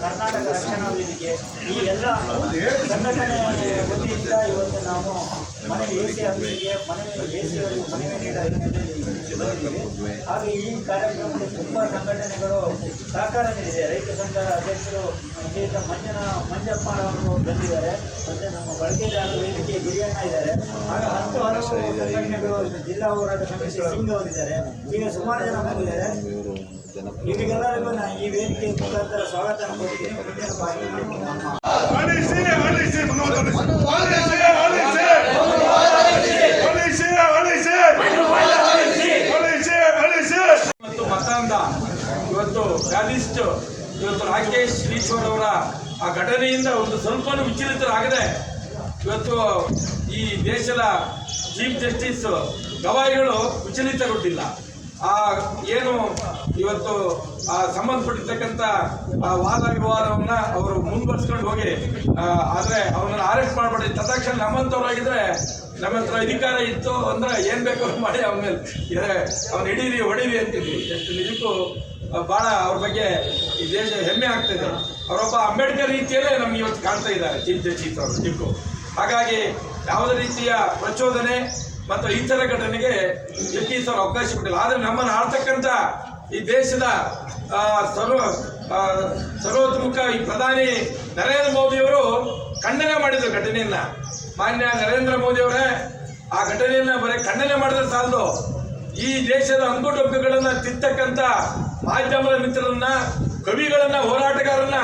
ಕರ್ನಾಟಕ ರಕ್ಷಣಾ ಈ ಎಲ್ಲ ಸಂಘಟನೆ ವತಿಯಿಂದ ಇವತ್ತು ನಾವು ಹಾಗೆ ಈ ಕಾರ್ಯಕ್ರಮಕ್ಕೆ ತುಂಬ ಸಂಘಟನೆಗಳು ಸಹಕಾರ ನೀಡಿದೆ ರೈತ ಸಂಘದ ಅಧ್ಯಕ್ಷರು ಶ್ರೀಯುತ ಮಂಜನ ಮಂಜಪ್ಪ ಅವರು ಬಂದಿದ್ದಾರೆ ಮತ್ತೆ ನಮ್ಮ ಬಳಕೆದಾರರು ವೇದಿಕೆ ಗಿರಿಯಣ್ಣ ಇದ್ದಾರೆ ಹಾಗೆ ಹತ್ತು ಹಲವು ಸಂಘಟನೆಗಳು ಜಿಲ್ಲಾ ಹೋರಾಟ ಸಮಿತಿ ಸಿಂಗ್ ಅವರಿದ್ದಾರೆ ಈಗ ಸುಮಾರು ಜನ ಬಂದಿದ್ದಾರೆ ಇವರಿಗೆಲ್ಲರಿಗೂ ನಾನು ಈ ವೇದಿಕೆ ಮುಖಾಂತರ ಸ್ವಾಗತ ಕೊಡ್ತೀನಿ ಮುಂದಿನ ಬಾರಿ ನಮ್ಮ ಅಳಿಸಿ ಅಳಿಸಿ ಅಳಿಸಿ ಅಳಿಸಿ ಅಳಿಸಿ ಅಳಿಸಿ ಅಳಿಸಿ ಮತ್ತು ಮತಾಂಧ ಇವತ್ತು ಬ್ಯಾಲಿಸ್ಟ್ ಈಶ್ವರ್ ಅವರ ಆ ಘಟನೆಯಿಂದ ಒಂದು ಸ್ವಲ್ಪನೂ ವಿಚಲಿತರಾಗದೆ ಇವತ್ತು ಈ ದೇಶದ ಚೀಫ್ ಜಸ್ಟಿಸ್ ಗವಾಯಿಗಳು ವಿಚಲಿತಗೊಂಡಿಲ್ಲ. ಆ ಏನು ಇವತ್ತು ಆ ಸಂಬಂಧಪಟ್ಟಿರ್ತಕ್ಕಂಥ ವಾದ ವಿವಾದವನ್ನ ಅವರು ಮುಂದುವರ್ಸ್ಕೊಂಡು ಹೋಗಿ ಆದರೆ ಅವನನ್ನು ಅರೆಸ್ಟ್ ಮಾಡಬೇಡಿ. ತಕ್ಷಣ ನಮ್ಮಂತವ್ರಾಗಿದ್ರೆ ನಮ್ಮ ಹತ್ರ ಅಧಿಕಾರ ಇತ್ತು ಅಂದ್ರೆ ಏನು ಬೇಕು ಮಾಡಿ ಅವನ ಮೇಲೆ ಅವ್ನ ಹಿಡೀರಿ, ಹೊಡೀರಿ ಅಂತಿದ್ವಿ. ಎಷ್ಟು ನಿಜಕ್ಕೂ ಬಹಳ ಅವ್ರ ಬಗ್ಗೆ ಈ ದೇಶ ಹೆಮ್ಮೆ ಆಗ್ತಿದೆ ಅವರೊಬ್ಬ ಅಂಬೇಡ್ಕರ್ ರೀತಿಯಲ್ಲೇ ನಮ್ಗೆ ಇವತ್ತು ಕಾಣ್ತಾ ಇದ್ದಾರೆ ಚೀಫ್ ಜಸ್ಟಿಸ್ ಅವರು ಟಿಪ್ಪು ಹಾಗಾಗಿ ಯಾವುದೇ ರೀತಿಯ ಪ್ರಚೋದನೆ ಮತ್ತು ಥರ ಘಟನೆಗೆ ಜಸ್ಟಿಸ್ ಅವರು ಅವಕಾಶ ಕೊಟ್ಟಿಲ್ಲ. ಆದರೆ ನಮ್ಮನ್ನು ಆಳ್ತಕ್ಕಂಥ ಈ ದೇಶದ ಸರ್ವ ಸರ್ವೋತ್ಮುಖ ಈ ಪ್ರಧಾನಿ ನರೇಂದ್ರ ಮೋದಿಯವರು ಖಂಡನೆ ಮಾಡಿದರು ಘಟನೆಯನ್ನ. ಮಾನ್ಯ ನರೇಂದ್ರ ಮೋದಿಯವರೇ ಆ ಘಟನೆಯನ್ನ ಬರೀ ಖಂಡನೆ ಮಾಡಿದ್ರೆ ಸಾಲದು. ಈ ದೇಶದ ಅಂಗುಟೊಂಬುಗಳನ್ನ ತಿರ್ತಕ್ಕಂಥ ಮಾಧ್ಯಮದ ಮಿತ್ರರನ್ನ, ಕವಿಗಳನ್ನ ಹೋರಾಟಗಾರನ್ನ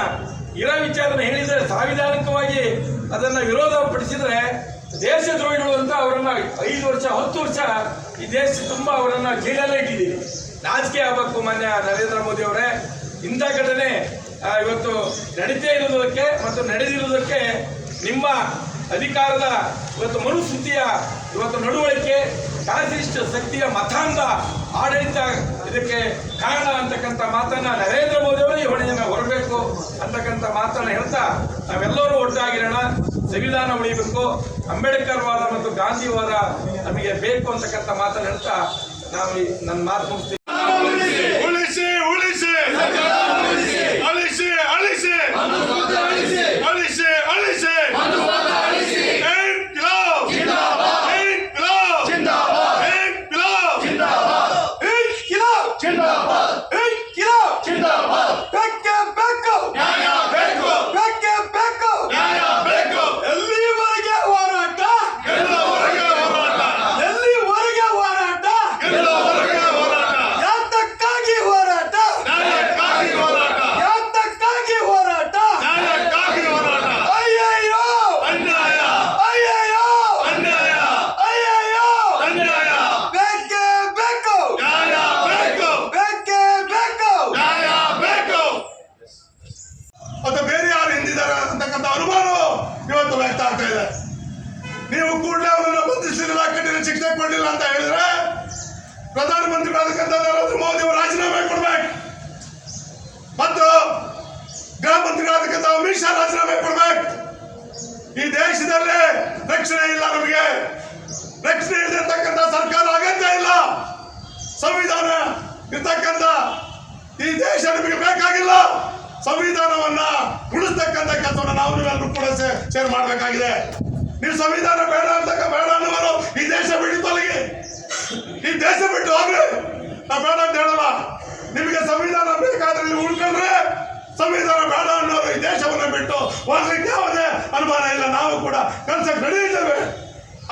ಇರೋ ವಿಚಾರನ ಹೇಳಿದ್ರೆ ಸಾಂವಿಧಾನಿಕವಾಗಿ ಅದನ್ನ ವಿರೋಧ ಪಡಿಸಿದ್ರೆ ದೇಶದ್ರೋಹಿಗಳು ಅಂತ ಅವರನ್ನ ಐದು ವರ್ಷ, ಹತ್ತು ವರ್ಷ ಈ ದೇಶ ತುಂಬಾ ಅವರನ್ನ ಜೈಲಲ್ಲೇ ಇಟ್ಟಿದ್ದೀವಿ ರಾಜಕೀಯ ಆಗಬೇಕು ಮಾನ್ಯ ನರೇಂದ್ರ ಮೋದಿ ಅವರೇ. ಇಂಥ ಘಟನೆ ಇವತ್ತು ನಡೀತೇ ಇರುವುದಕ್ಕೆ ಮತ್ತು ನಡೆದಿರುವುದಕ್ಕೆ ನಿಮ್ಮ ಅಧಿಕಾರದ ಇವತ್ತು ಮನುಸ್ಥಿತಿಯ ಇವತ್ತು ನಡವಳಿಕೆ ಫ್ಯಾಸಿಸ್ಟ್ ಶಕ್ತಿಯ ಮತಾಂಗ ಆಡಳಿತ ಇದಕ್ಕೆ ಕಾರಣ ಅಂತಕ್ಕಂಥ ಮಾತನ್ನ ನರೇಂದ್ರ ಮೋದಿ ಅವರು ಈ ಹೊಣೆಯನ್ನ ಹೊರಬೇಕು ಅಂತಕ್ಕಂಥ ಮಾತನ್ನ ಹೇಳ್ತಾ ನಾವೆಲ್ಲರೂ ಒಟ್ಟಾಗಿರೋಣ, ಸಂವಿಧಾನ ಉಳಿಬೇಕು ಅಂಬೇಡ್ಕರ್ ವಾದ ಮತ್ತು ಗಾಂಧಿವಾದ ನಮಗೆ ಬೇಕು ಅಂತಕ್ಕಂಥ ಮಾತನ್ನ ಹೇಳ್ತಾ ನಾವು ನನ್ನ ಮಾತು ಮುಗಿಸ್ತೀವಿ ಉಳಿಸಿ ಉಳಿಸಿ ಅಳಿಸಿ ಅಳಿಸಿ ಅಳಿಸಿ ಅಳಿಸಿ ಇನ್ಕ್ಲಾಬ್ ಇನ್ಕ್ಲಾಬ್ ಇನ್ಕ್ಲಾಬ್ ಇನ್ಕ್ಲಾಬ್ ಇನ್ಕ್ಲಾಬ್ ಬೇಕೇ ಬೇಕು ನ್ಯಾಯ ಬೇಕು ಬೇಕೇ ಬೇಕು ನ್ಯಾಯ ಬೇಕು ಎಲ್ಲಿವರೆಗೆ ಹೋರಾಟ ಎಲ್ಲವರೆಗೆ ಹೋರಾಟ ಎಲ್ಲಿವರೆಗೆ ಹೋರಾಟ ಎಲ್ಲವರೆಗೆ ಹೋರಾಟ ಯಾತಕ್ಕಾಗಿ ಹೋರಾಟ ನ್ಯಾಯಕ್ಕಾಗಿ ಹೋರಾಟ ಯಾತಕ್ಕಾಗಿ ಹೋರಾಟ ನ್ಯಾಯಕ್ಕಾಗಿ ಹೋರಾಟ ಅಯ್ಯಯ್ಯೋ ಅನ್ಯಾಯ ಅಯ್ಯಯ್ಯೋ ಅನ್ಯಾಯ ಅಯ್ಯಯ್ಯೋ ಅನ್ಯಾಯ ಬೇಕೇ ಬೇಕು ನ್ಯಾಯ ಬೇಕು ಬೇಕೇ ಬೇಕು ನ್ಯಾಯ ಬೇಕು ಮತ್ತು ಬೇರೆ ಯಾರು ಹಿಂದಿದ್ದಾರೆ ಅಂತಕ್ಕಂಥ ಅನುಮಾನ ಇವತ್ತು ವ್ಯಕ್ತ ಆಗ್ತಾ ಇದೆ ನೀವು ಕೂಡಲೇ ಅವರನ್ನು ಬಂಧಿಸಲಿಲ್ಲ ಕಠಿಣ ಶಿಕ್ಷೆ ಕೊಡಲಿಲ್ಲ ಅಂತ ಹೇಳಿದ್ರೆ ಪ್ರಧಾನಮಂತ್ರಿಗಳಾದಂಥ ನರೇಂದ್ರ ಮೋದಿ ಅವರು ರಾಜೀನಾಮೆ ಕೊಡ್ಬೇಕು ಮತ್ತು ಗೃಹ ಮಂತ್ರಿಗಳಾದಂಥ ಅಮಿತ್ ಶಾ ರಾಜೀನಾಮೆ ಕೊಡ್ಬೇಕು ಈ ದೇಶದಲ್ಲಿ ರಕ್ಷಣೆ ಇಲ್ಲ ನಮಗೆ ರಕ್ಷಣೆ ಇರತಕ್ಕಂಥ ಸರ್ಕಾರ ಅಗತ್ಯ ಇಲ್ಲ ಸಂವಿಧಾನ ಇರ್ತಕ್ಕಂಥ ಈ ದೇಶ ನಮಗೆ ಬೇಕಾಗಿಲ್ಲ ಸಂವಿಧಾನವನ್ನ ಉಳಿಸ್ತಕ್ಕಂಥ ಕೆಲಸವನ್ನ ನಾವು ನೀವೆಲ್ಲರೂ ಕೂಡ ಸೇ- ಸೇರ್ ಮಾಡಬೇಕಾಗಿದೆ ನೀವು ಸಂವಿಧಾನ ಬೇಡ ಅಂತಕ್ಕ ಬೇಡ ಅನ್ನುವರು ಈ ದೇಶ ಬಿಟ್ಟು ತೊಲಗಿ ಈ ದೇಶ ಬಿಟ್ಟು ಹೋಗ್ರಿ ನಾ ಬೇಡ ಅಂತ ಹೇಳಲ್ಲ ನಿಮಗೆ ಸಂವಿಧಾನ ಬೇಕಾದ್ರೆ ನೀವು ಉಳ್ಕೊಂಡ್ರೆ ಸಂವಿಧಾನ ಬೇಡ ಅನ್ನೋರು ಈ ದೇಶವನ್ನ ಹೋಗ್ಲಿಕ್ಕೆ ಯಾವುದೇ ಅನುಮಾನ ಇಲ್ಲ. ನಾವು ಕೂಡ ಕೆಲಸಕ್ಕೆ ನಡೆಯುತ್ತೇವೆ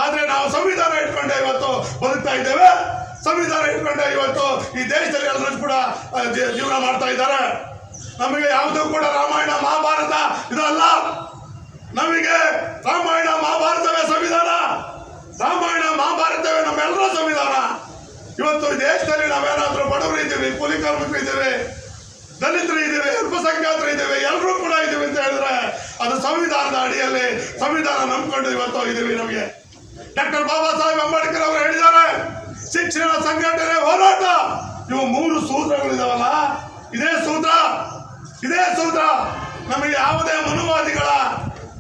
ಆದರೆ ನಾವು ಸಂವಿಧಾನ ಇಟ್ಕೊಂಡೆ ಇವತ್ತು ಬದುಕ್ತಾ ಇದ್ದೇವೆ. ಸಂವಿಧಾನ ಇಟ್ಕೊಂಡೆ ಇವತ್ತು ಈ ದೇಶದಲ್ಲಿ ಎಲ್ಲರೂ ಕೂಡ ಜೀವನ ಮಾಡ್ತಾ ಇದ್ದಾರೆ. ನಮಗೆ ಯಾವುದೂ ಕೂಡ ರಾಮಾಯಣ, ಮಹಾಭಾರತ ಇದಲ್ಲ. ನಮಗೆ ರಾಮಾಯಣ, ಮಹಾಭಾರತವೇ ಸಂವಿಧಾನ. ರಾಮಾಯಣ, ಮಹಾಭಾರತವೇ ನಮ್ಮೆಲ್ಲರ ಸಂವಿಧಾನ. ಇವತ್ತು ದೇಶದಲ್ಲಿ ನಾವೇನಾದರೂ ಬಡವರು ಇದ್ದೀವಿ ಕೂಲಿ ಕಾರ್ಮಿಕರು ಇದ್ದೇವೆ ದಲಿತರು ಇದ್ದೇವೆ ಅಲ್ಪಸಂಖ್ಯಾತರು ಇದ್ದೇವೆ ಎಲ್ಲರೂ ಕೂಡ ಇದ್ದೀವಿ ಅಂತ ಹೇಳಿದ್ರೆ ಅದು ಸಂವಿಧಾನ ನಂಬಿಕೊಂಡು ಇವತ್ತು ಇದೀವಿ ನಮಗೆ. ಡಾಕ್ಟರ್ ಬಾಬಾ ಸಾಹೇಬ್ ಅಂಬೇಡ್ಕರ್ ಅವರು ಹೇಳಿದ್ದಾರೆ, ಶಿಕ್ಷಣ ಸಂಘಟನೆ ಹೋರಾಟ. ಇವು ಮೂರು ಸೂತ್ರಗಳಿದಾವಲ್ಲ, ಇದೇ ಸೂತ್ರ ಇದೇ ಸೂತ್ರ. ನಮಗೆ ಯಾವುದೇ ಮನುವಾದಿಗಳ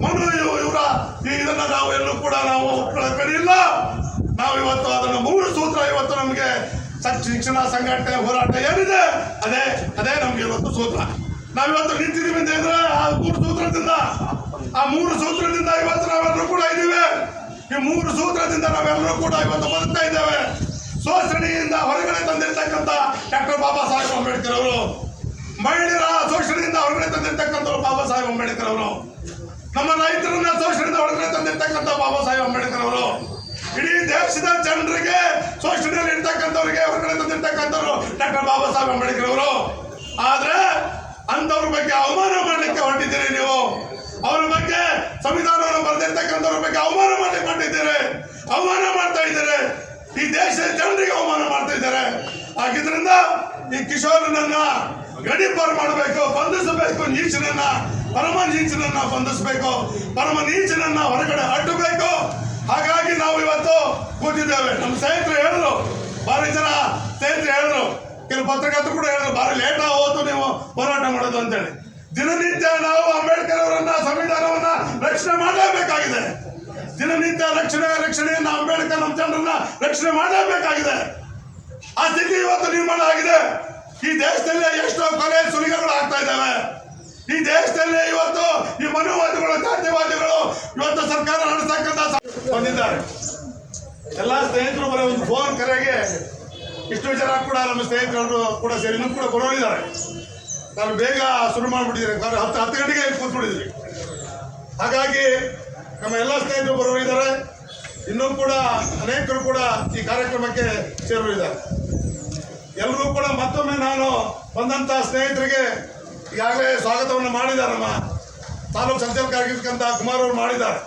ಮನು ಇವ್- ಇವರ ಇದನ್ನ ನಾವು ಎಲ್ಲೂ ಕೂಡ ನಾವು ಕರೆಯಿಲ್ಲ ನಾವು ಇವತ್ತು ಅದನ್ನು ಮೂರು ಸೂತ್ರ ಇವತ್ತು ನಮಗೆ ಶಿಕ್ಷಣ ಸಂಘಟನೆ ಹೋರಾಟ ಏನಿದೆ, ಅದೇ ಅದೇ ನಮ್ಗೆ ಇವತ್ತು ಸೂತ್ರ. ನಾವಿವತ್ತು ನಿಂತಿದ್ದೀವಿ ಅಂತ ಹೇಳಿದ್ರೆ ಆ ಮೂರು ಸೂತ್ರದಿಂದ ಆ ಮೂರು ಸೂತ್ರದಿಂದ ಇವತ್ತು ನಾವೆಲ್ಲರೂ ಕೂಡ ಇದ್ದೀವಿ. ಈ ಮೂರು ಸೂತ್ರದಿಂದ ನಾವೆಲ್ಲರೂ ಕೂಡ ಇವತ್ತು ಬದುಕ್ತಾ ಇದ್ದೇವೆ. ಶೋಷಣೆಯಿಂದ ಹೊರಗಡೆ ತಂದಿರ್ತಕ್ಕಂಥ ಡಾಕ್ಟರ್ ಬಾಬಾ ಸಾಹೇಬ್ ಅಂಬೇಡ್ಕರ್ ಅವರು, ಮಹಿಳೆಯರ ಶೋಷಣೆಯಿಂದ ಹೊರಗಡೆ ತಂದಿರ್ತಕ್ಕಂಥವ್ರು ಬಾಬಾ ಸಾಹೇಬ್ ಅಂಬೇಡ್ಕರ್ ಅವರು, ನಮ್ಮ ರೈತರನ್ನ ಶೋಷಣೆಯಿಂದ ಹೊರಗಡೆ ತಂದಿರ್ತಕ್ಕಂಥ ಬಾಬಾ ಸಾಹೇಬ್ ಅಂಬೇಡ್ಕರ್ ಅವರು, ಇಡೀ ದೇಶದ ಜನರಿಗೆ ಶೋಷಣೆಯಲ್ಲಿ ಇರ್ತಕ್ಕಂಥವ್ರಿಗೆ ಹೊರಗಡೆ ತಂದಿರ್ತಕ್ಕಂಥವ್ರು ಡಾಕ್ಟರ್ ಬಾಬಾ ಸಾಹೇಬ್ ಅಂಬೇಡ್ಕರ್ ಅವರು. ಆದ್ರೆ ಅಂಥವ್ರ ಬಗ್ಗೆ ಅವಮಾನ ಮಾಡಲಿಕ್ಕೆ ಹೊರಟಿದ್ದೀರಿ ನೀವು. ಅವ್ರ ಬಗ್ಗೆ ಸಂವಿಧಾನವನ್ನು ಬರೆದಿರ್ತಕ್ಕಂಥವ್ರ ಬಗ್ಗೆ ಅವಮಾನ ಮಾಡಿ ಮಾಡಿದ್ದಾರೆ ಅವಮಾನ ಮಾಡ್ತಾ ಇದ್ದಾರೆ. ಈ ದೇಶದ ಜನರಿಗೆ ಅವಮಾನ ಮಾಡ್ತಾ ಇದ್ದಾರೆ. ಹಾಗಿದ್ರಿಂದ ಈ ಕಿಶೋರನನ್ನ ಗಡಿಪಾರು ಮಾಡಬೇಕು, ಬಂಧಿಸಬೇಕು, ನೀಚನನ್ನ, ಪರಮ ನೀಚನನ್ನ ಬಂಧಿಸಬೇಕು, ಪರಮ ನೀಚನನ್ನ ಹೊರಗಡೆ ಅಡ್ಡಬೇಕು. ಹಾಗಾಗಿ ನಾವು ಇವತ್ತು ಕೂತಿದ್ದೇವೆ. ನಮ್ಮ ಸ್ನೇಹಿತರು ಹೇಳಿದ್ರು, ಭಾರಿ ಜನ ಸ್ನೇಹಿತರು ಹೇಳಿದ್ರು. ಕೆಲವು ಪತ್ರಕರ್ತರು ಕೂಡ ಹೇಳಿದ್ರು, ಭಾರಿ ಲೇಟ್ ಆಗೋದು ನೀವು ಹೋರಾಟ ಮಾಡೋದು ಅಂತೇಳಿ. ದಿನನಿತ್ಯ ನಾವು ಅಂಬೇಡ್ಕರ್ ಅವರನ್ನ, ಸಂವಿಧಾನವನ್ನ ರಕ್ಷಣೆ ಮಾಡಲೇಬೇಕಾಗಿದೆ. ದಿನನಿತ್ಯ ರಕ್ಷಣೆ ರಕ್ಷಣೆಯನ್ನ ಅಂಬೇಡ್ಕರ್ ನಮ್ಮ ಜನರನ್ನ ರಕ್ಷಣೆ ಮಾಡಲೇಬೇಕಾಗಿದೆ. ಆ ಸ್ಥಿತಿ ಇವತ್ತು ನಿರ್ಮಾಣ ಆಗಿದೆ. ಈ ದೇಶದಲ್ಲಿ ಎಷ್ಟೋ ಕೊಲೆ ಸುಲಿಗೆಗಳು ಆಗ್ತಾ ಇದ್ದಾವೆ. ಈ ದೇಶದಲ್ಲಿ ಇವತ್ತು ಈ ಮನುವಾದಿಗಳು, ಜಾತಿವಾದಿಗಳು ಇವತ್ತು ಸರ್ಕಾರ ನಡೆಸ್ತಕ್ಕಂಥ ಸ- ಬಂದಿದ್ದಾರೆ. ಎಲ್ಲ ಸ್ನೇಹಿತರು ಬರೋ ಒಂದು ಫೋನ್ ಕರೆಗೆ ಇಷ್ಟು ಜನ ಕೂಡ ನಮ್ಮ ಸ್ನೇಹಿತರು ಕೂಡ ಸೇರಿ ಕೂಡ ಬರೋರಿದ್ದಾರೆ. ನಾನು ಬೇಗ ಶುರು ಮಾಡಿಬಿಟ್ಟಿದ್ದೀನಿ. ನಾನು ಹತ್ತು ಹತ್ತು ಗಂಟೆಗೆ ಕೂತ್ಬಿಟ್ಟಿದ್ವಿ ಹಾಗಾಗಿ ನಮ್ಮ ಎಲ್ಲ ಸ್ನೇಹಿತರು ಬರೋರಿದ್ದಾರೆ ಇನ್ನೂ ಕೂಡ ಅನೇಕರು ಕೂಡ ಈ ಕಾರ್ಯಕ್ರಮಕ್ಕೆ ಸೇರಿದ್ದಾರೆ ಎಲ್ಲರೂ ಕೂಡ ಮತ್ತೊಮ್ಮೆ ನಾನು ಬಂದಂತ ಸ್ನೇಹಿತರಿಗೆ ಈಗಾಗಲೇ ಸ್ವಾಗತವನ್ನು ಮಾಡಿದ್ದಾರೆ ನಮ್ಮ ತಾಲೂಕು ಸಂಚಾಲಕ ಆಗಿರ್ತಕ್ಕಂಥ ಕುಮಾರ್ ಅವರು ಮಾಡಿದ್ದಾರೆ.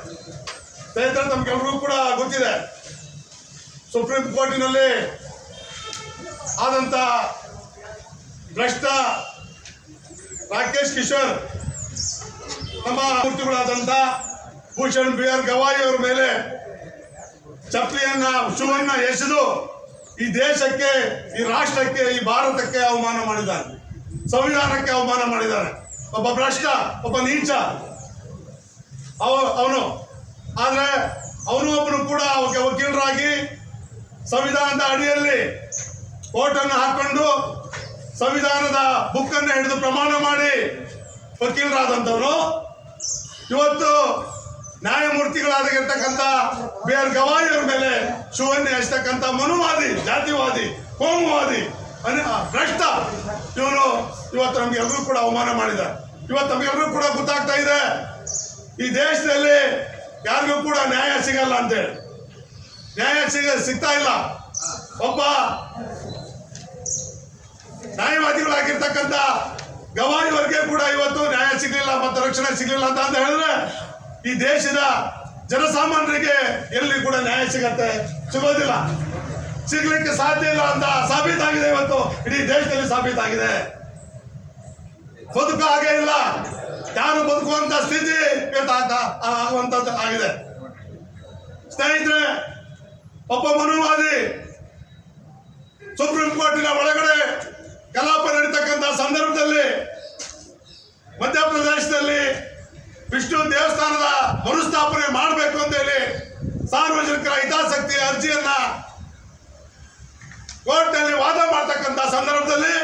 ಸ್ನೇಹಿತರೆ ನಮಗೆಲ್ಲರಿಗೂ ಕೂಡ ಗೊತ್ತಿದೆ, ಸುಪ್ರೀಂ ಕೋರ್ಟಿನಲ್ಲಿ ಆದಂತ ಭ್ರಷ್ಟ ರಾಕೇಶ್ ಕಿಶೋರ್ ನಮ್ಮ ಮೂರ್ತಿಗಳಾದಂತ ಭೂಷಣ್ ಬಿ ಆರ್ ಗವಾಯಿ ಅವರ ಮೇಲೆ ಚಪ್ಪಲಿಯನ್ನ ಶೂವನ್ನ ಎಸೆದು ಈ ದೇಶಕ್ಕೆ, ಈ ರಾಷ್ಟ್ರಕ್ಕೆ, ಈ ಭಾರತಕ್ಕೆ ಅವಮಾನ ಮಾಡಿದ್ದಾರೆ. ಸಂವಿಧಾನಕ್ಕೆ ಅವಮಾನ ಮಾಡಿದ್ದಾರೆ. ಒಬ್ಬ ಭ್ರಷ್ಟ, ಒಬ್ಬ ನೀಚ. ಅವ- ಅವನು. ಆದ್ರೆ ಅವನು ಒಬ್ಬನು ಕೂಡ ವಕೀಲರಾಗಿ ಸಂವಿಧಾನದ ಅಡಿಯಲ್ಲಿ ಕೋರ್ಟನ್ನು ಹಾಕೊಂಡು ಸಂವಿಧಾನದ ಬುಕ್ ಅನ್ನು ಹಿಡಿದು ಪ್ರಮಾಣ ಮಾಡಿ ವಕೀಲರಾದಂಥವರು. ಇವತ್ತು ನ್ಯಾಯಮೂರ್ತಿಗಳಾಗಿರ್ತಕ್ಕಂಥ ಬಿ ಆರ್ ಗವಾಯಿ ಅವ್ರ ಮೇಲೆ ಶಿವನ್ಯ ಹಚ್ಚತಕ್ಕಂಥ ಮನುವಾದಿ, ಜಾತಿವಾದಿ, ಕೋಮುವಾದಿ ಭ್ರಷ್ಟ ಇವನು ಇವತ್ತು ನಮ್ಗೆ ಎಲ್ಲರೂ ಕೂಡ ಅವಮಾನ ಮಾಡಿದ್ದಾರೆ. ಇವತ್ತು ನಮಗೆಲ್ಲರೂ ಕೂಡ ಗೊತ್ತಾಗ್ತಾ ಇದೆ, ಈ ದೇಶದಲ್ಲಿ ಯಾರಿಗೂ ಕೂಡ ನ್ಯಾಯ ಸಿಗಲ್ಲ ಅಂತೇಳಿ. ನ್ಯಾಯ ಸಿಗ, ಸಿಗ್ತಾ ಇಲ್ಲ. ಒಬ್ಬ ನ್ಯಾಯವಾದಿಗಳಾಗಿರ್ತಕ್ಕಂಥ ಗವಾಯಿವರೆಗೆ ಕೂಡ ಇವತ್ತು ನ್ಯಾಯ ಸಿಗಲಿಲ್ಲ ಮತ್ತು ರಕ್ಷಣೆ ಸಿಗಲಿಲ್ಲ ಅಂತ ಅಂತ ಹೇಳಿದ್ರೆ ಈ ದೇಶದ ಜನಸಾಮಾನ್ಯರಿಗೆ ಎಲ್ಲಿ ಕೂಡ ನ್ಯಾಯ ಸಿಗತ್ತೆ? ಸಿಗೋದಿಲ್ಲ. ಸಿಗ್ಲಿಕ್ಕೆ ಸಾಧ್ಯ ಇಲ್ಲ ಅಂತ ಸಾಬೀತಾಗಿದೆ ಇವತ್ತು. ಇಡೀ ದೇಶದಲ್ಲಿ ಸಾಬೀತಾಗಿದೆ. ಬದುಕು ಹಾಗೆ ಇಲ್ಲ. ಯಾರು ಬದುಕುವಂತ ಸ್ಥಿತಿ ಆಗುವಂತದ್ದು ಆಗಿದೆ. ಸ್ನೇಹಿತರೆ, ಒಬ್ಬ ಮನುವಾದಿ ಸುಪ್ರೀಂ ಕೋರ್ಟಿನ ಒಳಗಡೆ ಕಲಾಪ ನಡೀತಕ್ಕಂಥ ಸಂದರ್ಭದಲ್ಲಿ ಮಧ್ಯಪ್ರದೇಶದಲ್ಲಿ ವಿಷ್ಣು ದೇವಸ್ಥಾನದ ಮರುಸ್ಥಾಪನೆ ಮಾಡಬೇಕು ಅಂತ ಹೇಳಿ ಸಾರ್ವಜನಿಕರ ಹಿತಾಸಕ್ತಿ ಅರ್ಜಿಯನ್ನ ಕೋರ್ಟ್ನಲ್ಲಿ ವಾದ ಮಾಡ್ತಕ್ಕಂಥ ಸಂದರ್ಭದಲ್ಲಿ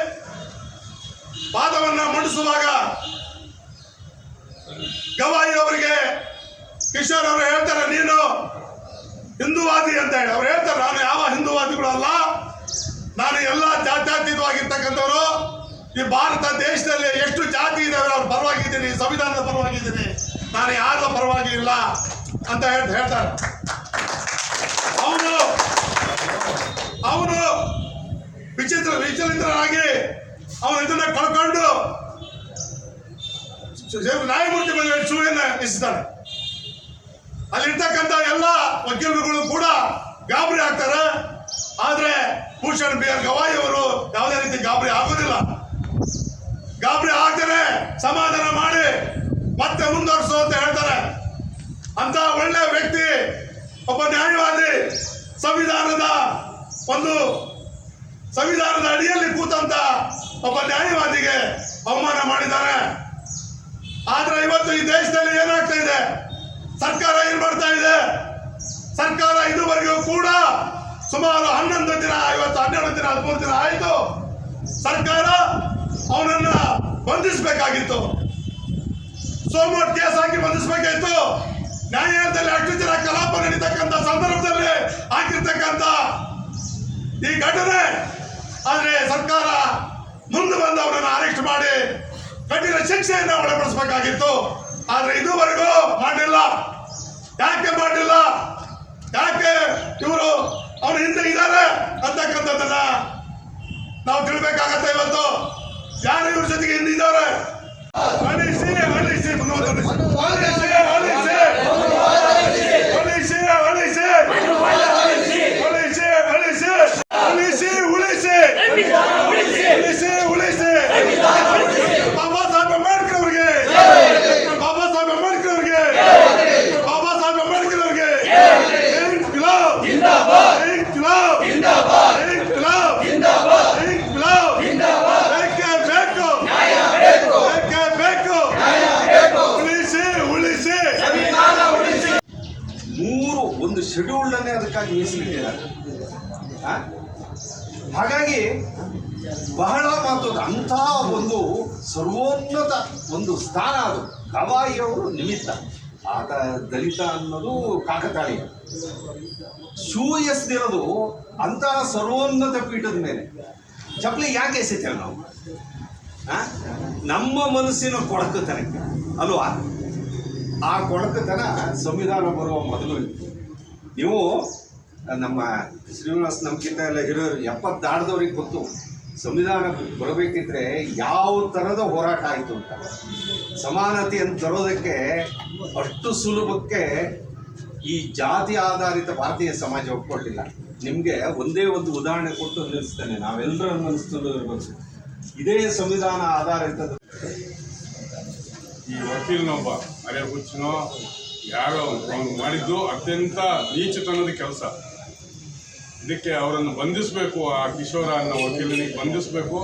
ವಾದವನ್ನ ಮಂಡಿಸುವಾಗ ಗವಾಯಿ ಅವರಿಗೆ ಕಿಶೋರ್ ಅವರು ಹೇಳ್ತಾರೆ ನೀನು ಹಿಂದೂವಾದಿ ಅಂತ ಹೇಳಿ ಅವ್ರು ಹೇಳ್ತಾರೆ ನಾನು ಯಾವ ಹಿಂದೂವಾದಿಗಳು ಅಲ್ಲ ನಾನು ಎಲ್ಲ ಜಾತ್ಯತೀತವಾಗಿರ್ತಕ್ಕಂಥವ್ರು ಈ ಭಾರತ ದೇಶದಲ್ಲಿ ಎಷ್ಟು ಜಾತಿ ಇದಾವೆ ಅವ್ರ ಪರವಾಗಿದ್ದೀನಿ ಸಂವಿಧಾನದ ಪರವಾಗಿದ್ದೀನಿ ನಾನು ಯಾರ ಪರವಾಗಿ ಇಲ್ಲ ಅಂತ ಹೇಳ್- ಹೇಳ್ತಾರೆ ಅವನು ಅವನು ವಿಚಿತ್ರ ವಿಚಲಿತರಾಗಿ ಇದನ್ನ ಕಳ್ಕೊಂಡು ನ್ಯಾಯಮೂರ್ತಿ ಸುಳ್ಳಿನ ಎಸಿತಾನೆ ಅಲ್ಲಿರ್ತಕ್ಕಂಥ ಎಲ್ಲ ವಕೀಲರುಗಳು ಕೂಡ ಗಾಬರಿ ಆಗ್ತಾರೆ. ಆದ್ರೆ ಭೂಷಣ್ ಬಿ ಆರ್ ಗವಾಯಿ ಅವರು ಯಾವುದೇ ರೀತಿ ಗಾಬರಿ ಆಗೋದಿಲ್ಲ. ಗಾಬರಿ ಆಗ್ತಾರೆ ಸಮಾಧಾನ ಮಾಡಿ ಮತ್ತೆ ಮುಂದುವರಿಸು ಅಂತ ಹೇಳ್ತಾರೆ. ಅಂತ ಒಳ್ಳೆ ವ್ಯಕ್ತಿ, ಒಬ್ಬ ನ್ಯಾಯವಾದಿ ಸಂವಿಧಾನದ ಒಂದು ಸಂವಿಧಾನದ ಅಡಿಯಲ್ಲಿ ಕೂತಂತ ಒಬ್ಬ ನ್ಯಾಯವಾದಿಗೆ ಅವಮಾನ ಮಾಡಿದ್ದಾರೆ. ಆದ್ರೆ ಇವತ್ತು ಈ ದೇಶದಲ್ಲಿ ಏನಾಗ್ತಾ ಇದೆ? ಸರ್ಕಾರ ಏನ್ ಮಾಡ್ತಾ ಇದೆ? ಸರ್ಕಾರ ಇದುವರೆಗೂ ಕೂಡ ಸುಮಾರು ಹನ್ನೊಂದು ದಿನ ಇವತ್ತು ಹನ್ನೆರಡು ದಿನ, ಹದಿಮೂರು ದಿನ ಆಯಿತು. ಸರ್ಕಾರ ಅವನನ್ನ ಬಂಧಿಸಬೇಕಾಗಿತ್ತು. ಸೋಮವಾರ ಕೇಸ್ ಹಾಕಿ ಬಂಧಿಸಬೇಕಾಗಿತ್ತು. ನ್ಯಾಯಾಲಯದಲ್ಲಿ ಅಷ್ಟು ಜನ ಕಲಾಪ ನಡೀತಕ್ಕಂಥ ಸಂದರ್ಭದಲ್ಲಿ ಆಗಿರ್ತಕ್ಕಂಥ ಈ ಘಟನೆ. ಆದರೆ ಸರ್ಕಾರ ಮುಂದೆ ಬಂದು ಅವರನ್ನು ಅರೆಸ್ಟ್ ಮಾಡಿ ಕಠಿಣ ಶಿಕ್ಷೆಯನ್ನು ಒಳಪಡಿಸಬೇಕಾಗಿತ್ತು ಆದ್ರೆ ಇದುವರೆಗೂ ಮಾಡಿಲ್ಲ. ಯಾಕೆ ಮಾಡಿಲ್ಲ? ಯಾಕೆ ಇವರು ಅವ್ರ ಹಿಂದೆ ಇದ್ದಾರೆ ಅಂತಕ್ಕಂಥದ್ದನ್ನ ನಾವು ತಿಳ್ಬೇಕಾಗತ್ತೆ ಇವತ್ತು. ಯಾರು ಇವ್ರ ಜೊತೆಗೆ ಹಿಂದಿದ್ದಾರೆ? ಅಳಿಸಿ ಅಳಿಸಿ ಮುಂದುವರೆದು ಅಳಿಸಿ ಅಳಿಸಿ ಅಳಿಸಿ ಅಳಿಸಿ ಅಳಿಸಿ ಅಳಿಸಿ ಉಳಿಸಿ ಉಳಿಸಿ ಉಳಿಸಿ ಬಾಬಾ ಸಾಹೇಬ್ ಅಂಬೇಡ್ಕರ್ ಅವ್ರಿಗೆ ಬಾಬಾ ಸಾಹೇಬ್ ಅಂಬೇಡ್ಕರ್ ಅವ್ರಿಗೆ ಬಾಬಾ ಸಾಹೇಬ್ ಅಂಬೇಡ್ಕರ್ ಅವ್ರಿಗೆ ಇನ್ಕ್ಲಾಬ್ ಇನ್ಕ್ಲಾಬ್ ಇನ್ಕ್ಲಾಬ್ ಇನ್ಕ್ಲಾಬ್ ಬೇಕೇ ಬೇಕು ಬೇಕೇ ಬೇಕು ಉಳಿಸಿ ಉಳಿಸಿ ಮೂರು, ಒಂದು ಶೆಡ್ಯೂಲ್ ಅನ್ನೇ ಅದಕ್ಕಾಗಿ ಮೀಸಲಿಟ್ಟಿದ್ದಾರೆ ಹಾಗಾಗಿ ಬಹಳ ಮಹತ್ವದ ಅಂಥ ಒಂದು ಸರ್ವೋನ್ನತ ಒಂದು ಸ್ಥಾನ ಅದು. ಗವಾಯಿಯವರು ನಿಮಿತ್ತ. ಆತ ದಲಿತ ಅನ್ನೋದು ಕಾಕತಾಳೀಯ. ಸೂಯಸ್ದಿರೋದು ಅಂತಹ ಸರ್ವೋನ್ನತ ಪೀಠದ ಮೇಲೆ. ಚಪ್ಪಲಿ ಯಾಕೆ ಎಸಿತೇವೆ ನಾವು? ನಮ್ಮ ಮನಸ್ಸಿನ ಕೊಳಕುತನಕ್ಕೆ ಅಲ್ವಾ? ಆ ಕೊಳಕತನ ಸಂವಿಧಾನ ಬರುವ ಮೊದಲು ನೀವು ನಮ್ಮ ಶ್ರೀನಿವಾಸ್ ನಮ್ಗಿಂತ ಎಲ್ಲ ಹಿರಿಯರು ಎಪ್ಪತ್ತು ದಾಟದವ್ರಿಗೆ ಗೊತ್ತು. ಸಂವಿಧಾನ ಬರಬೇಕಿದ್ರೆ ಯಾವ ಥರದ ಹೋರಾಟ ಆಯಿತು ಅಂತ. ಸಮಾನತೆಯನ್ನು ತರೋದಕ್ಕೆ ಅಷ್ಟು ಸುಲಭಕ್ಕೆ ಈ ಜಾತಿ ಆಧಾರಿತ ಭಾರತೀಯ ಸಮಾಜ ಒಪ್ಪಿಕೊಳ್ಳಿಲ್ಲ ನಿಮಗೆ ಒಂದೇ ಒಂದು ಉದಾಹರಣೆ ಕೊಟ್ಟು ನಿಲ್ಲಿಸ್ತೇನೆ. ನಾವೆಲ್ಲರೂ ಅನ್ನಿಸ್ತು ಇದೇ ಸಂವಿಧಾನ ಆಧಾರಿತದ ಈ ವಕೀಲನೊಬ್ಬ ಅರೆ ಹುಚ್ಚನೋ, ಯಾರೋ ಅವನು ಮಾಡಿದ್ದು ಅತ್ಯಂತ ನೀಚತನದ ಕೆಲಸ. ಇದಕ್ಕೆ ಅವರನ್ನು ಬಂಧಿಸಬೇಕು, ಆ ಕಿಶೋರ ಅನ್ನೋ ವಕೀಲನಿಗೆ ಬಂಧಿಸಬೇಕು.